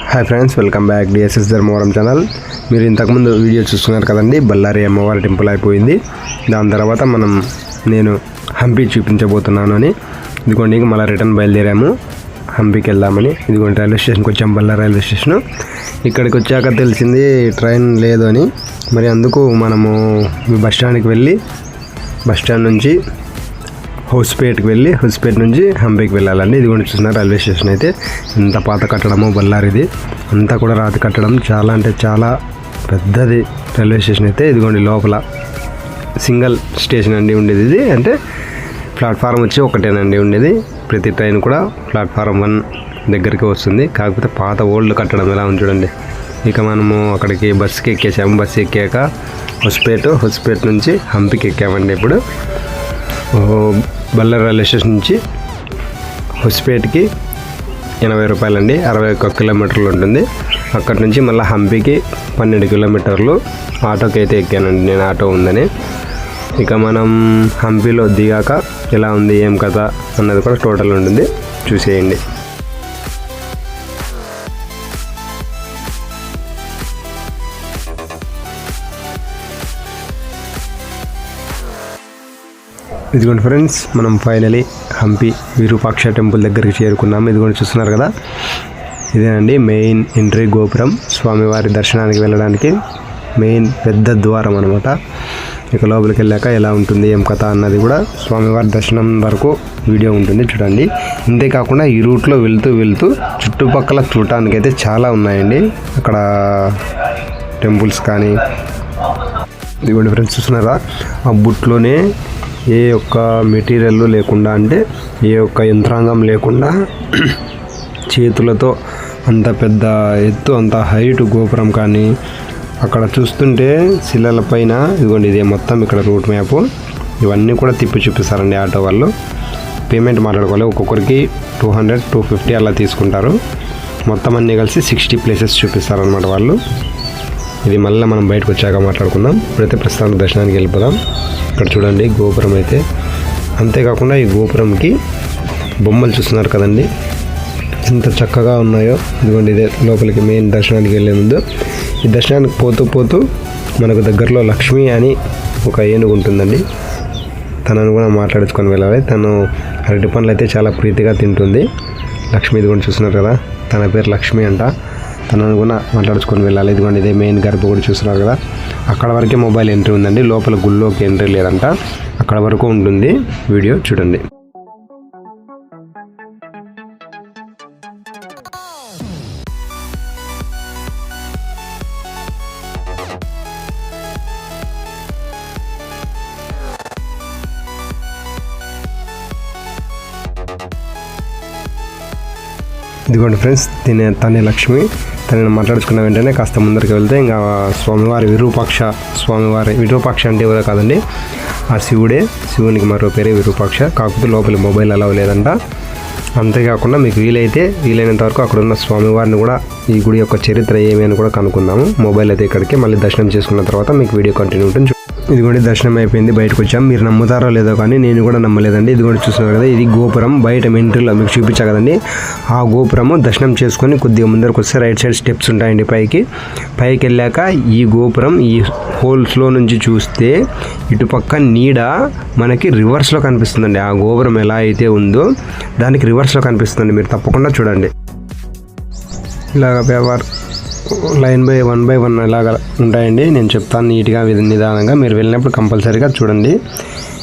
Hi friends welcome back DSS Dharmavaram channel మీరు ఇంతకుముందు video చూస్తున్నారు కదండి బళ్ళారి అమ్మవారి టెంపుల్ అయిపోయింది. దాని తర్వాత మనం నేను హంపి చూపించబోతున్నాను అని. ఇదిగోండి ఇంక మళ్ళీ రిటర్న్ బయలుదేరాము. హంపికి వెళ్దామని. ఇదిగోండి రైల్వే స్టేషన్కి వచ్చాం బళ్ళారి రైల్వే స్టేషను. ఇక్కడికి వచ్చాక తెలిసింది ట్రైన్ లేదు అని. మరి అందుకు మనము బస్ స్టాండ్కి వెళ్ళి బస్ స్టాండ్ నుంచి హౌస్పేట్కి వెళ్ళి హౌస్పేట్ నుంచి హంపేకి వెళ్ళాలండి. ఇది కూడా చూస్తున్నారు రైల్వే స్టేషన్ అయితే. ఎంత పాత కట్టడమో బళ్ళారిది అంతా కూడా రాతి కట్టడం. చాలా అంటే చాలా పెద్దది రైల్వే స్టేషన్ అయితే. ఇదిగోండి లోపల సింగిల్ స్టేషన్ అండి ఉండేది ఇది. అంటే ప్లాట్ఫారం వచ్చి ఒకటేనండి ఉండేది. ప్రతి ట్రైన్ కూడా ప్లాట్ఫారం వన్ దగ్గరికి వస్తుంది. కాకపోతే పాత ఓల్డ్ కట్టడం ఎలా ఉంది చూడండి. ఇక మనము అక్కడికి బస్సుకి ఎక్కేసాము. బస్సు ఎక్కాక హొస్పేట్ హొస్పేట్ నుంచి హంపికి ఎక్కామండి ఇప్పుడు. బల్లె రైల్వే స్టేషన్ నుంచి హొస్పేట్కి ఎనభై రూపాయలండి అరవై ఒక్క కిలోమీటర్లు ఉంటుంది. అక్కడి నుంచి మళ్ళీ హంపీకి పన్నెండు కిలోమీటర్లు ఆటోకి అయితే ఎక్కానండి నేను ఆటో ఉందని. ఇక మనం హంపీలో దిగాక ఎలా ఉంది ఏం కథ అన్నది కూడా టోటల్ ఉంటుంది. చూసేయండి. ఇదిగోండి ఫ్రెండ్స్ మనం ఫైనలీ హంపి విరూపాక్ష టెంపుల్ దగ్గరికి చేరుకున్నాము. ఇదిగోండి చూస్తున్నారు కదా? ఇదేనండి మెయిన్ ఎంట్రీ గోపురం. స్వామివారి దర్శనానికి వెళ్ళడానికి మెయిన్ పెద్ద ద్వారం అనమాట ఇక లోపలికి వెళ్ళాక ఎలా ఉంటుంది ఏం కథ అన్నది కూడా స్వామివారి దర్శనం వరకు వీడియో ఉంటుంది చూడండి. అంతేకాకుండా ఈ రూట్లో వెళ్తూ వెళ్తూ చుట్టుపక్కల చూడటానికి అయితే చాలా ఉన్నాయండి. అక్కడ టెంపుల్స్ కానీ ఇదిగోండి ఫ్రెండ్స్ చూస్తున్నారా? ఆ బుట్లోనే ఏ ఒక్క మెటీరియల్ లేకుండా అంటే ఏ ఒక్క యంత్రాంగం లేకుండా చేతులతో అంత పెద్ద ఎత్తు అంత హైట్ గోపురం కానీ అక్కడ చూస్తుంటే శిలల పైన ఇదిగోండి ఇదే మొత్తం ఇక్కడ రూట్ మ్యాప్ ఇవన్నీ కూడా తిప్పి చూపిస్తారండి ఆటో వాళ్ళు. పేమెంట్ మాట్లాడుకోవాలి. ఒక్కొక్కరికి టూ హండ్రెడ్ టూ ఫిఫ్టీ అలా తీసుకుంటారు. మొత్తం అన్నీ కలిసి సిక్స్టీ ప్లేసెస్ చూపిస్తారనమాట వాళ్ళు. ఇది మళ్ళీ మనం బయటకు వచ్చాక మాట్లాడుకుందాం. ఇప్పుడైతే ప్రస్తుతానికి దర్శనానికి వెళ్ళిపోదాం. ఇక్కడ చూడండి గోపురం అయితే. అంతేకాకుండా ఈ గోపురంకి బొమ్మలు చూస్తున్నారు కదండి. ఎంత చక్కగా ఉన్నాయో. ఇదిగోండి ఇదే లోపలికి మెయిన్ దర్శనానికి వెళ్ళే ముందు. ఈ దర్శనానికి పోతూ పోతూ మనకు దగ్గరలో లక్ష్మి అని ఒక ఏనుగు ఉంటుందండి. తనను కూడా మాట్లాడించుకొని వెళ్ళాలి. తను అరటి పండ్లు అయితే చాలా ప్రీతిగా తింటుంది. లక్ష్మి ఇది కూడా చూస్తున్నారు కదా. తన పేరు లక్ష్మి అంట. తనను కూడా మాట్లాడుచుకొని వెళ్ళాలి. ఇదిగోండి ఇదే మెయిన్ గర్భ కూడా చూస్తున్నారు కదా. అక్కడ వరకే మొబైల్ ఎంట్రీ ఉందండి. లోపల గుళ్ళోకి ఎంట్రీ లేదంట. అక్కడ వరకు ఉంటుంది వీడియో. చూడండి. ఇదిగోండి ఫ్రెండ్స్ తినే తనే లక్ష్మి. తనని మాట్లాడుకున్న వెంటనే కాస్త ముందరికి వెళ్తే ఇంకా స్వామివారి విరూపాక్ష స్వామివారి విరూపాక్ష అంటే ఎవరో కాదండి. ఆ శివుడే శివునికి మరో పేరే విరూపాక్ష. కాకపోతే లోపల మొబైల్ అలవ్ లేదంట. అంతేకాకుండా మీకు వీలైతే వీలైనంత వరకు అక్కడ ఉన్న స్వామివారిని కూడా ఈ గుడి యొక్క చరిత్ర ఏమి అని కూడా కనుక్కుందాము. మొబైల్ అయితే ఇక్కడికి మళ్ళీ దర్శనం చేసుకున్న తర్వాత మీకు వీడియో కంటిన్యూ ఉంటుంది. ఇదిగోండి దర్శనం అయిపోయింది బయటకు వచ్చాం మీరు నమ్ముతారో లేదో కానీ నేను కూడా నమ్మలేదండి. ఇదిగోండి చూస్తున్నారు కదా ఇది గోపురం. బయట ఎంట్రీలో మీకు చూపించా కదండి. ఆ గోపురము దర్శనం చేసుకొని కొద్దిగా ముందరకు వస్తే రైట్ సైడ్ స్టెప్స్ ఉంటాయండి పైకి. పైకి వెళ్ళాక ఈ గోపురం ఈ హోల్స్లో నుంచి చూస్తే ఇటుపక్క నీడ మనకి రివర్స్లో కనిపిస్తుందండి. ఆ గోపురం ఎలా అయితే ఉందో దానికి రివర్స్లో కనిపిస్తుంది మీరు తప్పకుండా చూడండి. ఇలాగ paper line by one by one ఇలాగ ఉంటాయండి. నేను చెప్తాను నీట్గా నిదానంగా. మీరు వెళ్ళినప్పుడు కంపల్సరీగా చూడండి.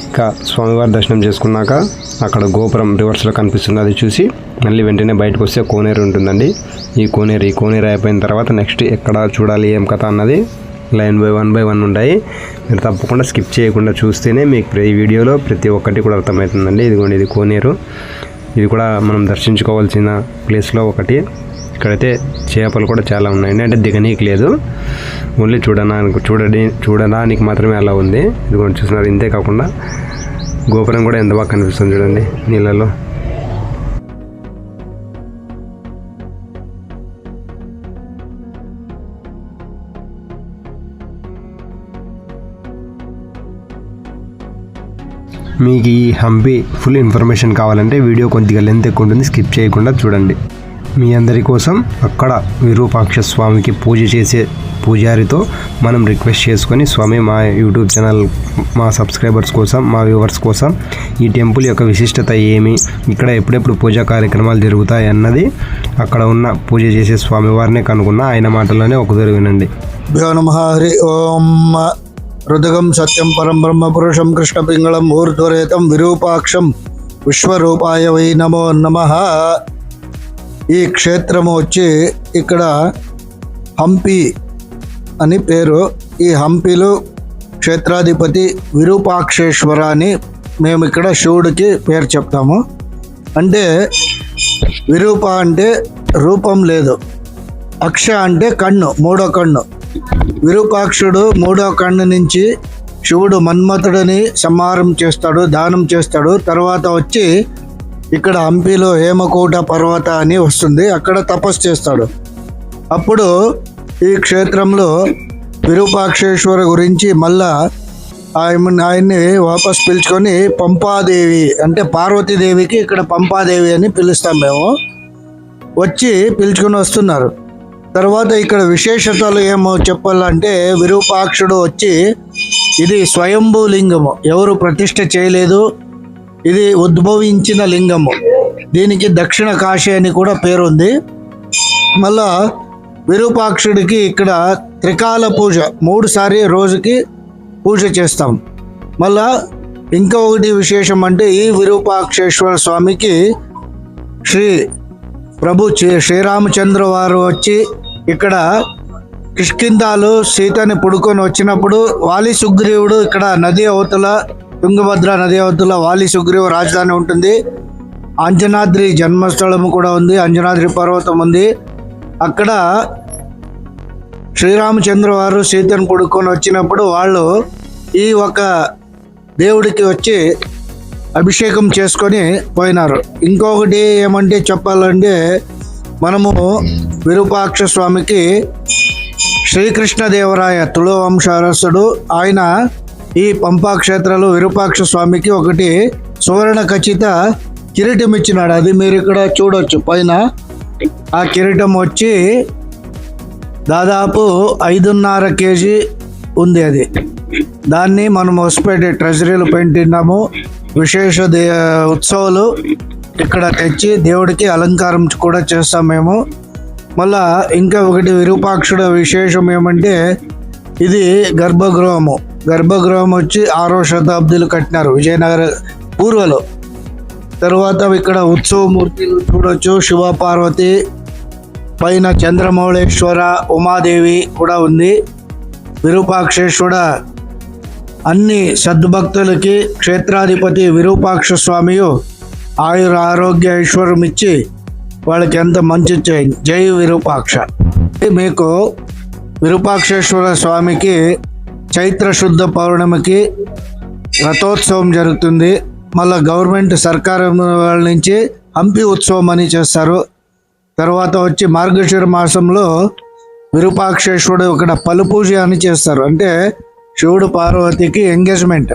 ఇంకా స్వామివారి దర్శనం చేసుకున్నాక అక్కడ గోపురం రివర్స్లో కనిపిస్తుంది. అది చూసి మళ్ళీ వెంటనే బయటకు వస్తే కోనేరు ఉంటుందండి. ఈ కోనేరు ఈ కోనేరు అయిపోయిన తర్వాత నెక్స్ట్ ఎక్కడ చూడాలి ఏం కథ అన్నది line by one by one ఉంటాయి. మీరు తప్పకుండా స్కిప్ చేయకుండా చూస్తేనే మీకు ఈ వీడియోలో ప్రతి ఒక్కటి కూడా అర్థమవుతుందండి. ఇదిగోండి ఇది కోనేరు. ఇది కూడా మనం దర్శించుకోవాల్సిన ప్లేస్లో ఒకటి. ఇక్కడైతే చేపలు కూడా చాలా ఉన్నాయండి అంటే దిగనీకి లేదు. ఓన్లీ చూడడానికి చూడని చూడడానికి మాత్రమే అలా ఉంది. ఇదిగోండి చూస్తున్నారు. ఇంతే కాకుండా గోపురం కూడా ఎంత బాగా కనిపిస్తుంది చూడండి నీళ్ళలో. మీకు ఈ హంపి ఫుల్ ఇన్ఫర్మేషన్ కావాలంటే వీడియో కొద్దిగా లెంత్ ఎక్కువ ఉంటుంది. స్కిప్ చేయకుండా చూడండి. మీ అందరి కోసం అక్కడ విరూపాక్ష స్వామికి పూజ చేసే పూజారితో మనం రిక్వెస్ట్ చేసుకొని స్వామి మా యూట్యూబ్ ఛానల్ మా సబ్స్క్రైబర్స్ కోసం మా వ్యూవర్స్ కోసం ఈ టెంపుల్ యొక్క విశిష్టత ఏమి ఇక్కడ ఎప్పుడెప్పుడు పూజా కార్యక్రమాలు జరుగుతాయి అన్నది అక్కడ ఉన్న పూజ చేసే స్వామివారిని కనుగొన్న ఆయన మాటల్లోనే ఒకసారి వినండి. భ్యో హరి ఓం. రుదగం సత్యం పరం బ్రహ్మ పురుషం కృష్ణ పింగళం ఊర్ధ్వరేతం విరూపాక్షం విశ్వరూపాయ వై నమో నమ. ఈ క్షేత్రము వచ్చి ఇక్కడ హంపి అని పేరు. ఈ హంపిలో క్షేత్రాధిపతి విరూపాక్షేశ్వర అని మేము ఇక్కడ శివుడికి పేరు చెప్తాము. అంటే విరూప అంటే రూపం లేదు. అక్ష అంటే కన్ను మూడో కన్ను. విరూపాక్షుడు మూడో కన్ను నుంచి శివుడు మన్మథుడిని సంహారం చేస్తాడు దానం చేస్తాడు. తర్వాత వచ్చి ఇక్కడ హంపీలో హేమకూట పర్వత అని వస్తుంది. అక్కడ తపస్సు చేస్తాడు. అప్పుడు ఈ క్షేత్రంలో విరూపాక్షేశ్వర గురించి మళ్ళా ఆయన ఆయన్ని వాపస్ పిలుచుకొని పంపాదేవి అంటే పార్వతీదేవికి ఇక్కడ పంపాదేవి అని పిలుస్తాం మేము. వచ్చి పిలుచుకొని వస్తున్నారు. తర్వాత ఇక్కడ విశేషతలు ఏమో చెప్పాలంటే విరూపాక్షుడు వచ్చి ఇది స్వయంభూ లింగము ఎవరు ప్రతిష్ఠ చేయలేదు. ఇది ఉద్భవించిన లింగము. దీనికి దక్షిణ కాశీ అని కూడా పేరుంది. మళ్ళా విరూపాక్షుడికి ఇక్కడ త్రికాల పూజ మూడుసారి రోజుకి పూజ చేస్తాం. మళ్ళా ఇంకా ఒకటి విశేషం అంటే ఈ విరూపాక్షేశ్వర స్వామికి శ్రీ ప్రభు శ్రీ- శ్రీరామచంద్ర వారు వచ్చి ఇక్కడ కిష్కిందాలు సీతని పుడుకొని వచ్చినప్పుడు వాలి సుగ్రీవుడు ఇక్కడ నది అవతల తుంగభద్ర నది అవతల వాలి సుగ్రీవ రాజధాని ఉంటుంది అంజనాద్రి జన్మస్థలం కూడా ఉంది అంజనాద్రి పర్వతం ఉంది అక్కడ శ్రీరామచంద్ర వారు సీతను పుడుకొని వచ్చినప్పుడు వాళ్ళు ఈ ఒక దేవుడికి వచ్చి అభిషేకం చేసుకొని పోయినారు. ఇంకొకటి ఏమంటే చెప్పాలంటే మనము విరూపాక్ష స్వామికి శ్రీకృష్ణదేవరాయ తుళ వంశారసుడు ఆయన ఈ పంపా క్షేత్రాలు విరూపాక్ష స్వామికి ఒకటి సువర్ణ ఖచ్చిత కిరీటం ఇచ్చినాడు. అది మీరు ఇక్కడ చూడొచ్చు. పైన ఆ కిరీటం వచ్చి దాదాపు ఐదున్నర కేజీ ఉంది అది. దాన్ని మనం హొసపేట ట్రెజరీలు పెట్టినాము విశేష దే ఉత్సవాలు ఇక్కడ తెచ్చి దేవుడికి అలంకారం కూడా చేస్తాం మేము. మళ్ళా ఇంకా ఒకటి విరూపాక్షుడ విశేషం ఏమంటే ఇది గర్భగృహము. గర్భగృహం వచ్చి ఆరో శతాబ్దిలో కట్టినారు విజయనగర పూర్వలో. తర్వాత ఇక్కడ ఉత్సవమూర్తులు చూడొచ్చు. శివ పార్వతి పైన చంద్రమౌళేశ్వర ఉమాదేవి కూడా ఉంది. విరూపాక్షేశ్వర అన్ని సద్భక్తులకి క్షేత్రాధిపతి విరూపాక్ష స్వామియు ఆయుర ఆరోగ్య ఐశ్వర్యం ఇచ్చి వాళ్ళకి ఎంత మంచి జై విరూపాక్ష. మీకు విరూపాక్షేశ్వర స్వామికి చైత్ర శుద్ధ పౌర్ణమికి రథోత్సవం జరుగుతుంది. మళ్ళీ గవర్నమెంట్ సర్కారం వాళ్ళ నుంచి హంపి ఉత్సవం అని చేస్తారు. తర్వాత వచ్చి మార్గశిర మాసంలో విరూపాక్షేశ్వరుడు ఇక్కడ పలు పూజ అని చేస్తారు. అంటే శివుడు పార్వతికి ఎంగేజ్మెంట్.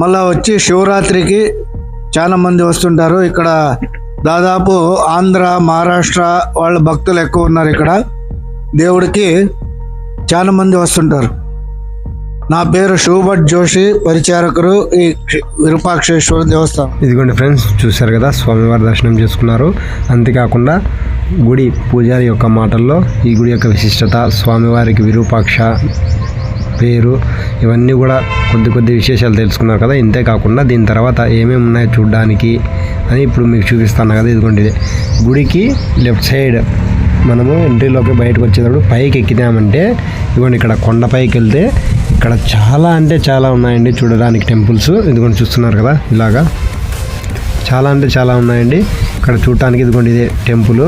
మళ్ళా వచ్చి శివరాత్రికి చాలా మంది వస్తుంటారు. ఇక్కడ దాదాపు ఆంధ్ర మహారాష్ట్ర వాళ్ళ భక్తులు ఎక్కువ ఉన్నారు ఇక్కడ. దేవుడికి చాలా మంది వస్తుంటారు. నా పేరు శివభట్ జోషి పరిచారకులు ఈ విరూపాక్షేశ్వర దేవస్థానం. ఇదిగోండి ఫ్రెండ్స్ చూశారు కదా స్వామివారి దర్శనం చేసుకున్నారు. అంతేకాకుండా గుడి పూజారి యొక్క మాటల్లో ఈ గుడి యొక్క విశిష్టత స్వామివారికి విరూపాక్ష పేరు ఇవన్నీ కూడా కొద్ది కొద్ది విశేషాలు తెలుసుకున్నారు కదా. ఇంతే కాకుండా దీని తర్వాత ఏమేమి ఉన్నాయో చూడడానికి అని ఇప్పుడు మీకు చూపిస్తాను కదా. ఇదిగోండి ఇది గుడికి లెఫ్ట్ సైడ్ మనము ఎంట్రీలోకి బయటకు వచ్చేటప్పుడు పైకి ఎక్కినామంటే ఇదిగోండి ఇక్కడ కొండపైకి వెళ్తే ఇక్కడ చాలా అంటే చాలా ఉన్నాయండి చూడడానికి టెంపుల్స్. ఇదిగోండి చూస్తున్నారు కదా ఇలాగా. చాలా అంటే చాలా ఉన్నాయండి. ఇక్కడ చూడటానికి ఇదిగోండి ఇదే టెంపుల్.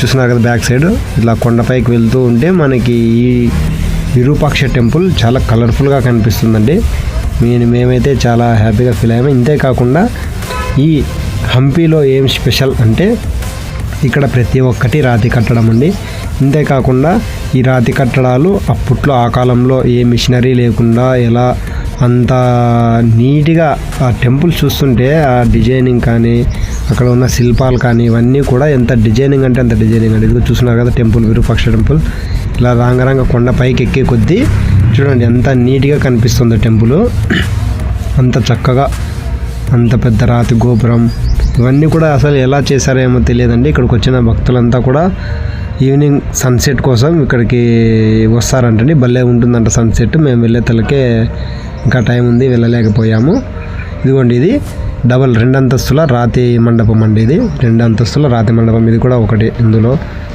చూస్తున్నారు కదా బ్యాక్ సైడ్. ఇలా కొండపైకి వెళ్తూ ఉంటే మనకి ఈ విరూపాక్ష టెంపుల్ చాలా కలర్ఫుల్గా కనిపిస్తుందండి. నేను మేమైతే చాలా హ్యాపీగా ఫీల్ అయ్యాము. ఇంతే కాకుండా ఈ హంపీలో ఏం స్పెషల్ అంటే ఇక్కడ ప్రతి ఒక్కటి రాతి కట్టడం అండి. ఇంతేకాకుండా ఈ రాతి కట్టడాలు అప్పట్లో ఆ కాలంలో ఏ మిషనరీ లేకుండా ఎలా అంత నీట్గా ఆ టెంపుల్ చూస్తుంటే ఆ డిజైనింగ్ కానీ అక్కడ ఉన్న శిల్పాలు కానీ ఇవన్నీ కూడా ఎంత డిజైనింగ్ అంటే అంత డిజైనింగ్ అండి. ఇది చూస్తున్నారు కదా టెంపుల్ విరూపాక్ష టెంపుల్. ఇలా రాంగరంగ కొండ పైకి ఎక్కే కొద్దీ చూడండి ఎంత నీట్గా కనిపిస్తుందో టెంపుల్. అంత చక్కగా అంత పెద్ద రాతి గోపురం. ఇవన్నీ కూడా అసలు ఎలా చేశారో ఏమో తెలియదండి. ఇక్కడికి వచ్చిన భక్తులంతా కూడా ఈవినింగ్ సన్సెట్ కోసం ఇక్కడికి వస్తారంటండి. భలే ఉంటుందంట సన్సెట్. మేము వెళ్ళే తలకే ఇంకా టైం ఉంది వెళ్ళలేకపోయాము. ఇదిగోండి ఇది డబల్ రెండు అంతస్తుల రాతి మండపం అండి ఇది. రెండు అంతస్తుల రాతి మండపం. ఇది కూడా ఒకటి ఇందులో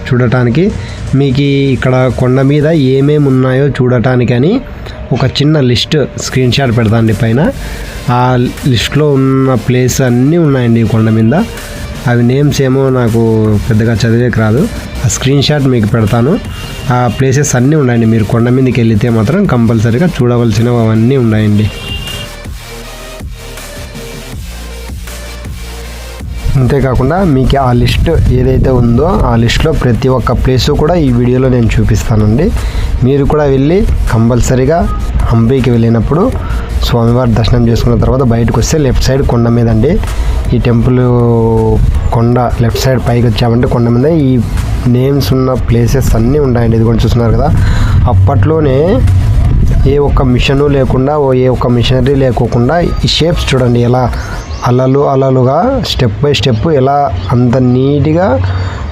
చూడటానికి. మీకు ఇక్కడ కొండ మీద ఏమేమి ఉన్నాయో చూడటానికి అని ఒక చిన్న లిస్ట్ స్క్రీన్ షాట్ పెడతాండి పైన. ఆ లిస్ట్లో ఉన్న ప్లేస్ అన్నీ ఉన్నాయండి ఈ కొండ మీద. అవి నేమ్స్ ఏమో నాకు పెద్దగా చదివేకి రాదు. ఆ స్క్రీన్ షాట్ మీకు పెడతాను. ఆ ప్లేసెస్ అన్నీ ఉన్నాయండి. మీరు కొండ మీదకి వెళితే మాత్రం కంపల్సరీగా చూడవలసినవి అవన్నీ ఉన్నాయండి. అంతేకాకుండా మీకు ఆ లిస్ట్ ఏదైతే ఉందో ఆ లిస్ట్లో ప్రతి ఒక్క ప్లేసు కూడా ఈ వీడియోలో నేను చూపిస్తానండి. మీరు కూడా వెళ్ళి కంపల్సరీగా హంపీకి వెళ్ళినప్పుడు స్వామివారి దర్శనం చేసుకున్న తర్వాత బయటకు వస్తే లెఫ్ట్ సైడ్ కొండ మీద అండి. ఈ టెంపుల్ కొండ లెఫ్ట్ సైడ్ పైకి వచ్చామంటే కొండ మీద ఈ నేమ్స్ ఉన్న ప్లేసెస్ అన్నీ ఉన్నాయండి. ఇది కూడా చూస్తున్నారు కదా. అప్పట్లోనే ఏ ఒక్క మిషను లేకుండా ఓ ఏ ఒక్క మిషనరీ లేకోకుండా ఈ షేప్స్ చూడండి ఎలా అలలు అలలుగా స్టెప్ బై స్టెప్ ఎలా అంత నీట్గా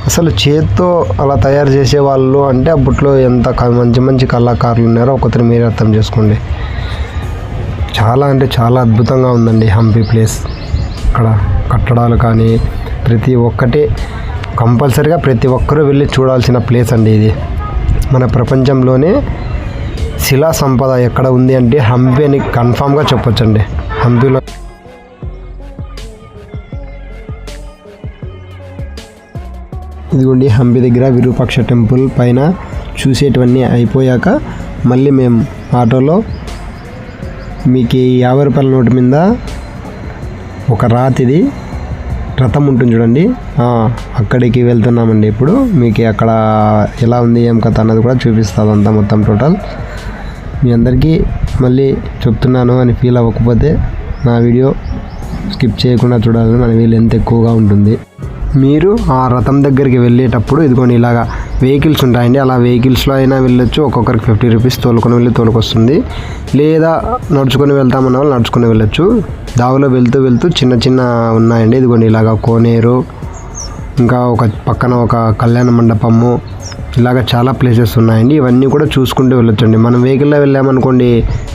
అసలు చేత్తో అలా తయారు చేసే వాళ్ళు అంటే అప్పట్లో ఎంత మంచి మంచి కళాకారులు ఉన్నారో ఒకరిని మీరే అర్థం చేసుకోండి. చాలా అంటే చాలా అద్భుతంగా ఉందండి హంపి ప్లేస్. అక్కడ కట్టడాలు కానీ ప్రతి ఒక్కటి కంపల్సరిగా ప్రతి ఒక్కరూ వెళ్ళి చూడాల్సిన ప్లేస్ అండి ఇది. మన ప్రపంచంలోనే శిలా సంపద ఎక్కడ ఉంది అంటే హంపి అని కన్ఫామ్గా చెప్పొచ్చండి. హంపిలో ఇదిగోండి హంపి దగ్గర విరూపాక్ష టెంపుల్ పైన చూసేటివన్నీ అయిపోయాక మళ్ళీ మేము ఆటోలో మీకు యాభై రూపాయల నోటు మీద ఒక రాతిది రథం ఉంటుంది చూడండి. అక్కడికి వెళ్తున్నామండి ఇప్పుడు. మీకు అక్కడ ఎలా ఉంది ఏం కథ అన్నది కూడా చూపిస్తుంది అంతా మొత్తం టోటల్. మీ అందరికీ మళ్ళీ చెప్తున్నాను అని ఫీల్ అవ్వకపోతే నా వీడియో స్కిప్ చేయకుండా చూడాలని మన వీలు ఎంత ఎక్కువగా ఉంటుంది. మీరు ఆ రథం దగ్గరికి వెళ్ళేటప్పుడు ఇదిగోండి ఇలాగా వెహికల్స్ ఉంటాయండి. అలా వెహికల్స్లో అయినా వెళ్ళొచ్చు. ఒక్కొక్కరికి ఫిఫ్టీ రూపీస్ తోలుకొని వెళ్ళి తోలుకొస్తుంది. లేదా నడుచుకొని వెళ్తామన్న వాళ్ళు నడుచుకొని వెళ్ళొచ్చు. దావిలో వెళ్తూ వెళ్తూ చిన్న చిన్న ఉన్నాయండి. ఇదిగోండి ఇలాగా కోనేరు ఇంకా ఒక పక్కన ఒక కళ్యాణ మండపము ఇలాగ చాలా ప్లేసెస్ ఉన్నాయండి. ఇవన్నీ కూడా చూసుకుంటూ వెళ్ళొచ్చండి. మనం వెహికల్లో వెళ్ళామనుకోండి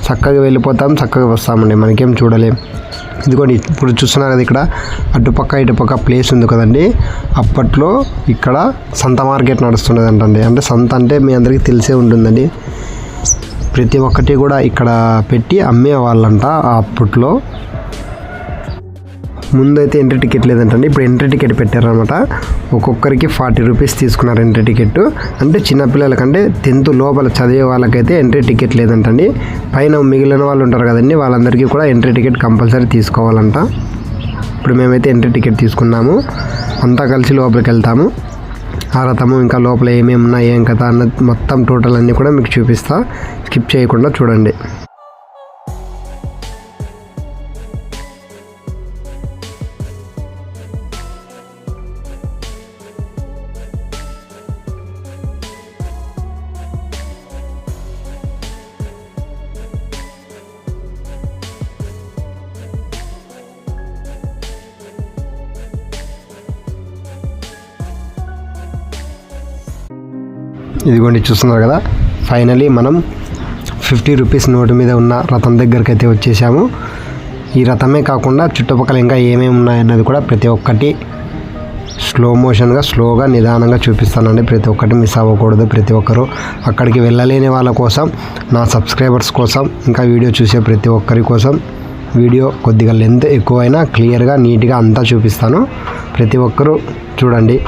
చక్కగా వెళ్ళిపోతాం చక్కగా వస్తామండి. మనకేం చూడలేం. ఇదిగోండి ఇప్పుడు చూస్తున్నారు కదా ఇక్కడ అటుపక్క ఇటుపక్క ప్లేస్ ఉంది కదండి. అప్పట్లో ఇక్కడ సంత మార్కెట్ నడుస్తున్నది అంటండి అంటే సంత అంటే మీ అందరికీ తెలిసే ఉంటుందండి. ప్రతి ఒక్కటి కూడా ఇక్కడ పెట్టి అమ్మేవాళ్ళంట అప్పట్లో. ముందైతే ఎంట్రీ టికెట్ లేదంటండి. ఇప్పుడు ఎంట్రీ టికెట్ పెట్టారనమాట ఒక్కొక్కరికి ఫార్టీ రూపీస్ తీసుకున్నారు ఎంట్రీ టికెట్ అంటే చిన్నపిల్లలకంటే టెన్త్ లోపల చదివే వాళ్ళకైతే ఎంట్రీ టికెట్ లేదంటండి. పైన మిగిలిన వాళ్ళు ఉంటారు కదండి వాళ్ళందరికీ కూడా ఎంట్రీ టికెట్ కంపల్సరీ తీసుకోవాలంట. ఇప్పుడు మేమైతే ఎంట్రీ టికెట్ తీసుకున్నాము. అంతా కలిసి లోపలికి వెళ్తాము. ఆ ఇంకా లోపల ఏమేమి ఉన్నాయి ఏం కదా అన్నది మొత్తం టోటల్ అన్నీ కూడా మీకు చూపిస్తా. స్కిప్ చేయకుండా చూడండి. ఇదిగోండి చూస్తున్నారు కదా? ఫైనలీ మనం ఫిఫ్టీ రూపీస్ నోటు మీద ఉన్న రథం దగ్గరికి అయితే వచ్చేసాము. ఈ రథమే కాకుండా చుట్టుపక్కల ఇంకా ఏమేమి ఉన్నాయన్నది కూడా ప్రతి ఒక్కటి స్లో మోషన్గా స్లోగా నిదానంగా చూపిస్తానండి. ప్రతి ఒక్కటి మిస్ అవ్వకూడదు ప్రతి ఒక్కరు. అక్కడికి వెళ్ళలేని వాళ్ళ కోసం నా సబ్స్క్రైబర్స్ కోసం ఇంకా వీడియో చూసే ప్రతి ఒక్కరి కోసం వీడియో కొద్దిగా లెంత్ ఎక్కువైనా క్లియర్గా నీట్గా అంతా చూపిస్తాను. ప్రతి ఒక్కరూ చూడండి.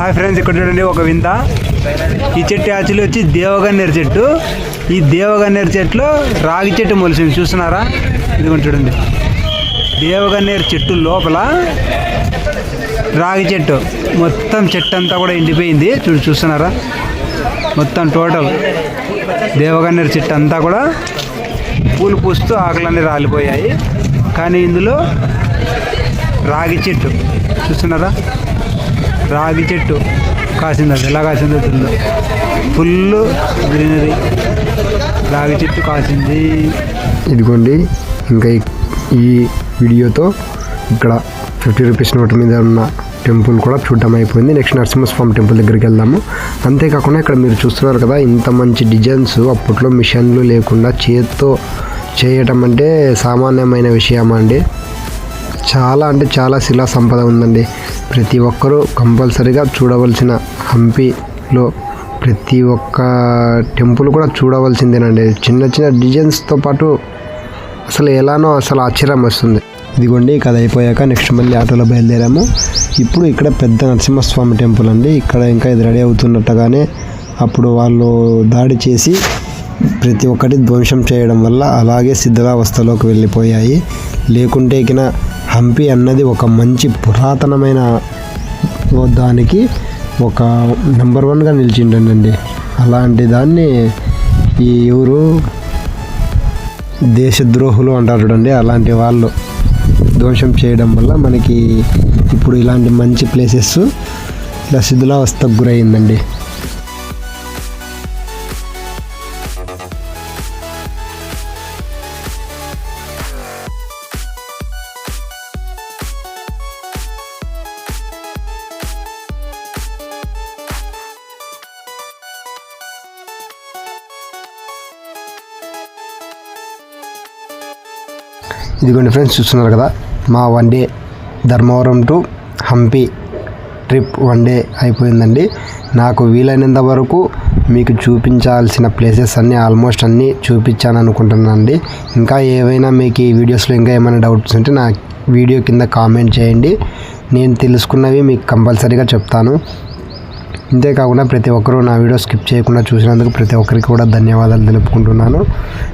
హాయ్ ఫ్రెండ్స్ ఇక్కడ చూడండి ఒక వింత. ఈ చెట్టు యాక్చువల్లీ వచ్చి దేవగన్నేరు చెట్టు. ఈ దేవగన్నేరు చెట్లు రాగి చెట్టు మొలిసింది చూస్తున్నారా? ఇదిగోండి చూడండి. దేవగన్నేరు చెట్టు లోపల రాగి చెట్టు. మొత్తం చెట్టు అంతా కూడా ఎండిపోయింది. చూడు చూస్తున్నారా? మొత్తం టోటల్ దేవగన్నేరు చెట్టు అంతా కూడా పూలు పూస్తూ ఆకులన్నీ రాలిపోయాయి. కానీ ఇందులో రాగి చెట్టు చూస్తున్నారా? రాగి చెట్టు కాసింది అది. ఎలా కాసిందో తెలియదు ఫుల్ గ్రీనరీ. రాగి చెట్టు కాసింది. ఇదిగోండి ఇంకా ఈ- వీడియోతో ఇక్కడ ఫిఫ్టీ రూపీస్ నోట్ మీద ఉన్న టెంపుల్ కూడా చూడటం అయిపోయింది. నెక్స్ట్ నరసింహస్వామి టెంపుల్ దగ్గరికి వెళ్దాము. అంతేకాకుండా ఇక్కడ మీరు చూస్తున్నారు కదా ఇంత మంచి డిజైన్స్ అప్పట్లో మిషన్లు లేకుండా చేత్తో చేయటం అంటే సామాన్యమైన విషయమా అండి? చాలా అంటే చాలా శిలా సంపద ఉందండి. ప్రతి ఒక్కరూ కంపల్సరీగా చూడవలసిన హంపీలో ప్రతి ఒక్క టెంపుల్ కూడా చూడవలసిందేనండి. చిన్న చిన్న డిజైన్స్తో పాటు అసలు ఎలానో అసలు ఆశ్చర్యం వస్తుంది. ఇదిగోండి కథ అయిపోయాక నెక్స్ట్ మళ్ళీ ఆటోలో బయలుదేరాము. ఇప్పుడు ఇక్కడ పెద్ద నరసింహస్వామి టెంపుల్ అండి. ఇక్కడ ఇంకా ఇది రెడీ అవుతున్నట్టుగానే అప్పుడు వాళ్ళు దాడి చేసి ప్రతి ఒక్కటి ధ్వంసం చేయడం వల్ల అలాగే సిద్ధరావస్థలోకి వెళ్ళిపోయాయి. లేకుంటే ఇక హంపి అన్నది ఒక మంచి పురాతనమైన దానికి ఒక నెంబర్ వన్గా నిలిచిండండి అలాంటి దాన్ని ఈ ఎవరు దేశద్రోహులు అంటారు చూడండి అలాంటి వాళ్ళు దోషం చేయడం వల్ల మనకి ఇప్పుడు ఇలాంటి మంచి ప్లేసెస్ ఇలా శిథిలావస్థకు గురయ్యిందండి ఇదిగోండి ఫ్రెండ్స్ చూస్తున్నారు కదా? మా one day Dharmavaram to Hampi trip one day అయిపోయిందండి. నాకు వీలైనంత వరకు మీకు చూపించాల్సిన ప్లేసెస్ అన్నీ ఆల్మోస్ట్ అన్నీ చూపించాను అనుకుంటున్నాను అండి ఇంకా ఏవైనా మీకు ఈ వీడియోస్లో ఇంకా ఏమైనా డౌట్స్ ఉంటే నా వీడియో కింద కామెంట్ చేయండి. నేను తెలుసుకున్నవి మీకు కంపల్సరీగా చెప్తాను. ఇంతేకాకుండా ప్రతి ఒక్కరూ నా వీడియో స్కిప్ చేయకుండా చూసినందుకు ప్రతి ఒక్కరికి కూడా ధన్యవాదాలు తెలుపుకుంటున్నాను.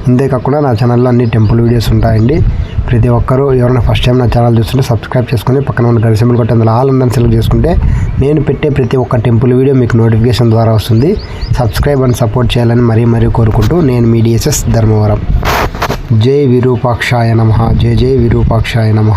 ఇంతేకాకుండా నా ఛానల్లో అన్ని టెంపుల్ వీడియోస్ ఉంటాయండి. ప్రతి ఒక్కరూ ఎవరైనా ఫస్ట్ టైం నా ఛానల్ చూస్తుంటే సబ్స్క్రైబ్ చేసుకొని పక్కన ఉన్న గడి కొట్టి అందులో ఆల్ ఉందని సెలెక్ట్ చేసుకుంటే నేను పెట్టే ప్రతి ఒక్క టెంపుల్ వీడియో మీకు నోటిఫికేషన్ ద్వారా వస్తుంది. సబ్స్క్రైబ్ అండ్ సపోర్ట్ చేయాలని మరీ మరీ కోరుకుంటూ నేను మీ డిఎస్ఎస్ ధర్మవరం. జై విరూపాక్షాయ నమ. జై జై విరూపాక్షాయ నమ.